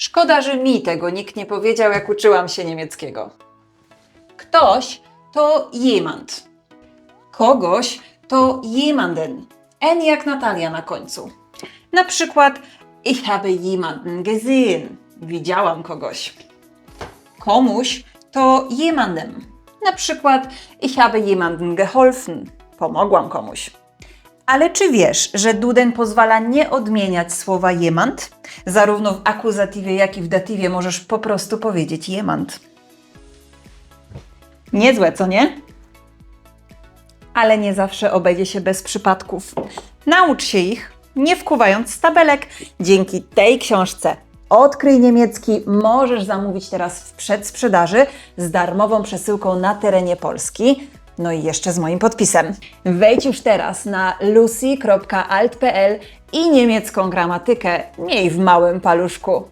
Szkoda, że mi tego nikt nie powiedział, jak uczyłam się niemieckiego. Ktoś to jemand. Kogoś to jemanden. N jak Natalia na końcu. Na przykład ich habe jemanden gesehen. Widziałam kogoś. Komuś to jemandem. Na przykład ich habe jemanden geholfen. Pomogłam komuś. Ale czy wiesz, że Duden pozwala nie odmieniać słowa jemand? Zarówno w akuzatywie, jak i w datywie możesz po prostu powiedzieć jemand. Niezłe, co nie? Ale nie zawsze obejdzie się bez przypadków. Naucz się ich, nie wkuwając z tabelek. Dzięki tej książce Odkryj niemiecki możesz zamówić teraz w przedsprzedaży z darmową przesyłką na terenie Polski. No i jeszcze z moim podpisem. Wejdź już teraz na lucy.alt.pl i niemiecką gramatykę miej w małym paluszku.